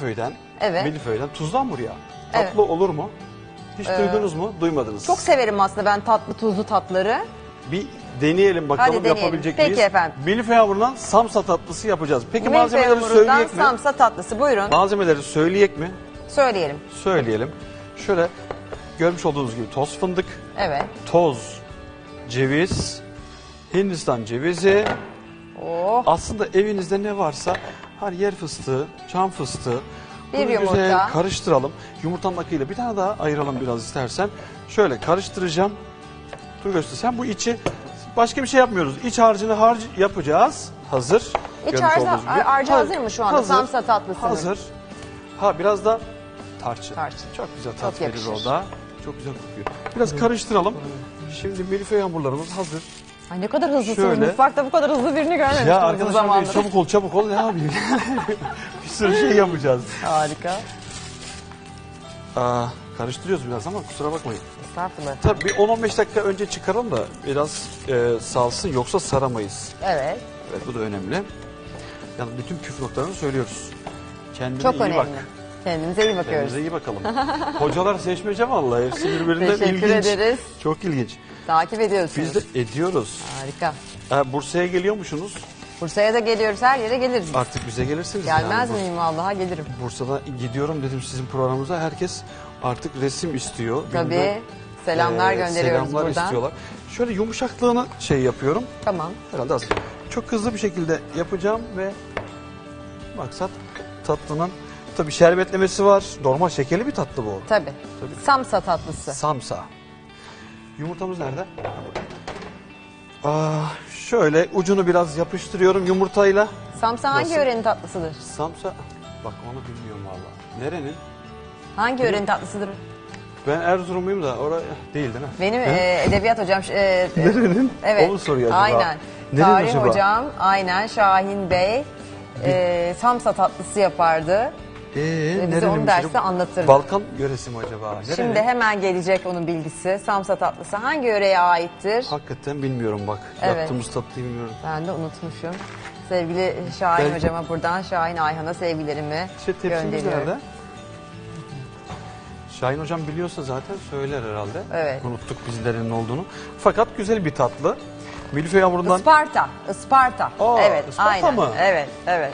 milföyden, Evet. milföyden tuzlu hamur ya. Tatlı Evet. olur mu? Hiç duydunuz mu? Duymadınız. Çok severim aslında ben tatlı tuzlu tatları. Bir deneyelim bakalım Hadi deneyelim. yapabilecek Peki miyiz? efendim. Milföy hamurundan samsa tatlısı yapacağız. Peki Milföy malzemeleri hamurundan söyleyecek mi? samsa tatlısı. Buyurun Malzemeleri söyleyecek mi? söyleyelim. Söyleyelim. Şöyle görmüş olduğunuz gibi toz fındık, Evet. toz ceviz, Hindistan cevizi. Oh. Aslında evinizde ne varsa hani yer fıstığı, çam fıstığı. Bir bunu yumurta. güzel karıştıralım. Yumurtanın akıyla bir tane daha ayıralım biraz istersen. Şöyle karıştıracağım. Dur göster. Sen bu içi başka bir şey yapmıyoruz. İç harcını harcı yapacağız. Hazır. İç Görmüş harcı- olduğunuz gibi. harcı Ha- hazır mı şu anda samsa tatlısının? Hazır. Ha biraz da tarçın. Tarçın. Çok güzel Çok tat verir yakışır. o da. Çok güzel kokuyor. Biraz karıştıralım. Şimdi milföy hamurlarımız hazır. Ay ne kadar hızlısınız. Şöyle. Mutfakta bu kadar hızlı birini görmemiştim Ya uzun arkadaşlar zamandır. çabuk ol çabuk ol ne yapayım? bir sürü şey yapacağız. Harika. Aa, karıştırıyoruz biraz ama kusura bakmayın. Estağfurullah. Tabii bir 10-15 dakika önce çıkaralım da biraz e, salsın yoksa saramayız. Evet. Evet bu da önemli. Yani bütün püf noktalarını söylüyoruz. Kendine Çok iyi önemli. bak. Kendinize iyi bakıyoruz. Kendinize iyi bakalım. Hocalar seçmece vallahi. Hepsi birbirinden Teşekkür ilginç. ederiz. Çok ilginç. Takip ediyorsunuz. Biz de ediyoruz. Harika. Ha, Bursa'ya geliyormuşsunuz. Bursa'ya da geliyoruz. Her yere geliriz. biz. Artık bize gelirsiniz. Gelmez yani. miyim vallahi gelirim. Bursa'da gidiyorum dedim sizin programınıza. Herkes artık resim istiyor. Tabii. Bilmem, Selamlar e, gönderiyoruz selamlar buradan. istiyorlar. Şöyle yumuşaklığını şey yapıyorum. Tamam. Herhalde az. Çok hızlı bir şekilde yapacağım ve maksat tatlının tabii şerbetlemesi var. Normal şekerli bir tatlı bu. Tabii. Tabii. Samsa tatlısı. Samsa. Yumurtamız nerede? Burada. Ah, şöyle ucunu biraz yapıştırıyorum yumurtayla. Samsa hangi Nasıl? yörenin tatlısıdır? Samsa bak onu bilmiyorum valla. Nerenin? Hangi yörenin tatlısıdır? Ben Erzurumluyum da oraya değil değil mi? Benim e, edebiyat hocam. e, e, Nerenin? Evet. O mu soruyor acaba? Aynen. Nerenin Tarih acaba? hocam aynen Şahin Bey e, Samsa tatlısı yapardı. Ee, Ve bize onu derste şey? anlatırdı. Balkan yöresi mi acaba? Nerenin? Şimdi hemen gelecek onun bilgisi. Samsa tatlısı hangi yöreye aittir? Hakikaten bilmiyorum bak. Evet. Yaptığımız tatlıyı bilmiyorum. Ben de unutmuşum. Sevgili Şahin Belki- hocama buradan Şahin Ayhan'a sevgilerimi İşte tepsimiz gönderiyorum. nerede? Şahin hocam biliyorsa zaten söyler herhalde. Evet. Unuttuk bizlerin olduğunu. Fakat güzel bir tatlı. Milföy hamurundan... Isparta, Isparta. Aa, evet, Isparta aynen. mı? Evet, evet.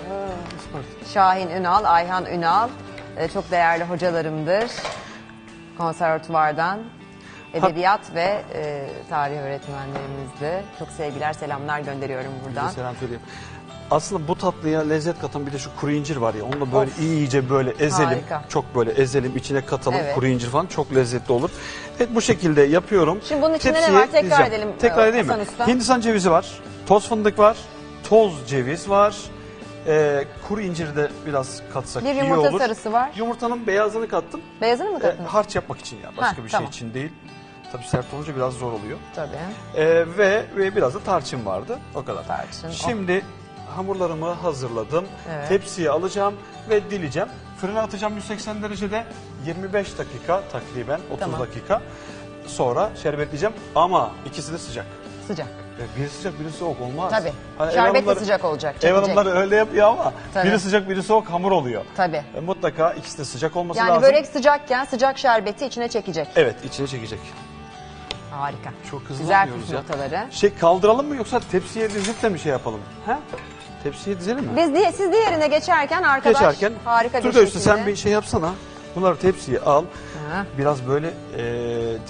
Isparta. Şahin Ünal, Ayhan Ünal e, çok değerli hocalarımdır. Konservatuvardan edebiyat ve e, tarih öğretmenlerimizdi. Çok sevgiler, selamlar gönderiyorum buradan. selam söyleyeyim. Aslında bu tatlıya lezzet katan bir de şu kuru incir var ya. Onu da böyle iyice böyle ezelim. Harika. Çok böyle ezelim, içine katalım. Evet. Kuru incir falan çok lezzetli olur. Evet bu şekilde yapıyorum. Şimdi bunun içinde ne Tepsiye var? Tekrar dizeceğim. edelim, Tekrar e, edeyim mi? Hasan Usta. Hindistan cevizi var. Toz fındık var. Toz ceviz var. Ee, kuru inciri de biraz katsak Bir iyi yumurta olur. sarısı var. Yumurtanın beyazını kattım. Beyazını mı Ee, kattınız? harç yapmak için ya. Başka Ha, bir tamam. şey için değil. Tabii sert olunca biraz zor oluyor. Tabii. Ee, ve, ve biraz da tarçın vardı. O kadar. Tarçın, oh. Şimdi hamurlarımı hazırladım. Evet. Tepsiye alacağım ve dileceğim. Fırına atacağım 180 derecede 25 dakika takriben 30 Tamam. dakika. Sonra şerbetleyeceğim ama ikisi de sıcak. Sıcak. E, Biri sıcak biri soğuk olmaz. Tabii. Hani ev Şerbet de hanımları- sıcak olacak. Ev çekecek. hanımları öyle yapıyor ama Tabii. biri sıcak biri soğuk hamur oluyor. Tabii. E, mutlaka ikisi de sıcak olması Yani lazım. börek sıcakken sıcak şerbeti içine çekecek. Evet içine çekecek. Harika. Çok hızlı Güzel püf ya. noktaları. Şey kaldıralım mı yoksa tepsiye dizip de mi şey yapalım? He? Tepsiye dizelim mi? Biz diye, siz diğerine geçerken arkadaş Geçerken harika bir Turgay Usta şekilde. sen bir şey yapsana. Bunları tepsiye al. Ha. Biraz böyle e,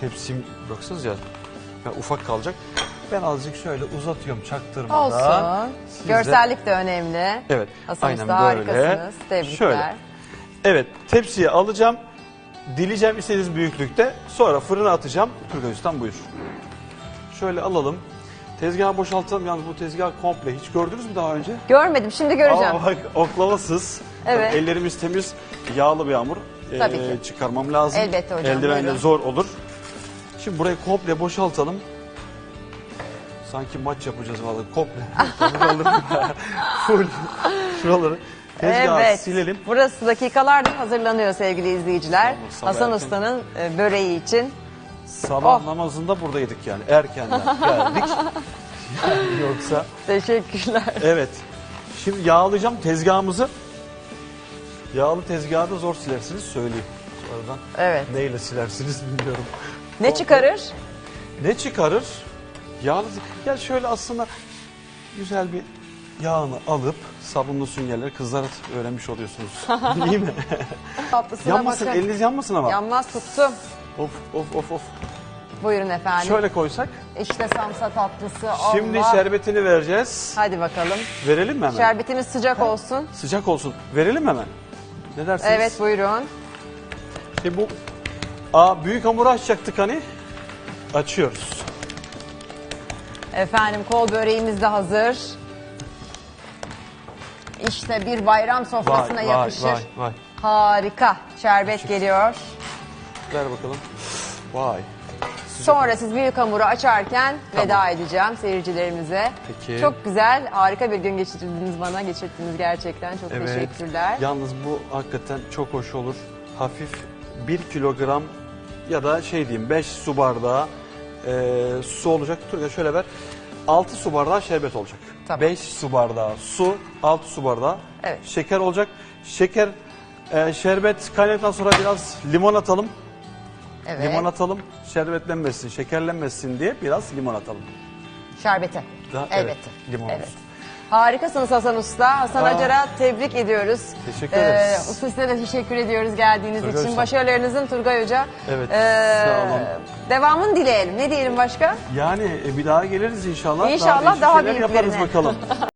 tepsim baksanız ya. ya ufak kalacak. Ben azıcık şöyle uzatıyorum çaktırmadan. Olsun. Siz de- Görsellik de önemli. Evet. Hasan aynen Usta böyle. harikasınız. Tebrikler. Şöyle. Evet tepsiye alacağım. Dileyeceğim istediğiniz büyüklükte. Sonra fırına atacağım. Turgay Usta'm buyur. Şöyle alalım. Tezgahı boşaltalım. Yalnız bu tezgah komple. Hiç gördünüz mü daha önce? Görmedim şimdi göreceğim. Aa, bak oklavasız. Evet. Ellerimiz temiz, yağlı bir hamur. Ee, Tabii ki. Çıkarmam lazım. Elbette hocam, Eldivenle buyurun. zor olur. Şimdi burayı komple boşaltalım. Sanki maç yapacağız vallahi komple. Şuraları, Full. Şuraları tezgahı Evet. silelim. Burası dakikalardır hazırlanıyor sevgili izleyiciler. Sabah Hasan erken. Usta'nın e, böreği için. Sabah Oh. namazında buradaydık yani. Erkenden geldik. Yani yoksa Teşekkürler. evet. Şimdi yağlayacağım tezgahımızı. Yağlı tezgahı da zor silersiniz söyleyeyim. Sonradan Evet. neyle silersiniz bilmiyorum. Ne çıkarır? Ne çıkarır? Yağlı ya şöyle aslında güzel bir yağını alıp sabunlu süngerleri kızlara öğrenmiş oluyorsunuz. Değil mi? Tatlısına yanmasın, bakın. eliniz yanmasın ama. Yanmaz tuttum. Of of of of. Buyurun efendim. Şöyle koysak. İşte samsa tatlısı. Şimdi Allah. şerbetini vereceğiz. Hadi bakalım. Verelim mi hemen? Şerbetimiz sıcak olsun. Sıcak olsun. Verelim mi hemen? Ne dersiniz? Evet buyurun. Şey bu Aa, büyük hamuru açacaktık hani. Açıyoruz. Efendim kol böreğimiz de hazır. İşte bir bayram sofrasına Vay, vay, yakışır. vay, vay. Harika. Şerbet geliyor. Ver bakalım. Vay. Sonra siz büyük hamuru açarken veda edeceğim seyircilerimize. Peki. Çok güzel, harika bir gün geçirdiniz bana. Geçirdiniz gerçekten. Çok teşekkürler. Yalnız bu hakikaten çok hoş olur. Hafif 1 kilogram ya da şey diyeyim 5 su bardağı e, su olacak. Turgay şöyle ver. 6 su bardağı şerbet olacak. Tamam. 5 su bardağı su, 6 su bardağı Evet. şeker olacak. Şeker, e, şerbet kaynadıktan sonra biraz limon atalım. Evet. Limon atalım. Şerbetlenmesin, şekerlenmesin diye biraz limon atalım. Şerbete. Daha- evet, Elbette. limon Evet. olsun. Harikasınız Hasan Usta. Hasan Aa. Acar'a tebrik ediyoruz. Teşekkür ederiz. Usta size de teşekkür ediyoruz geldiğiniz Turgay için. Usta. Başarılarınızın Turgay Hoca. Evet, Ee, sağ olun. Devamını dileyelim. Ne diyelim başka? Yani e, bir daha geliriz inşallah. İnşallah daha şeyler yaparız büyüklerine. bakalım.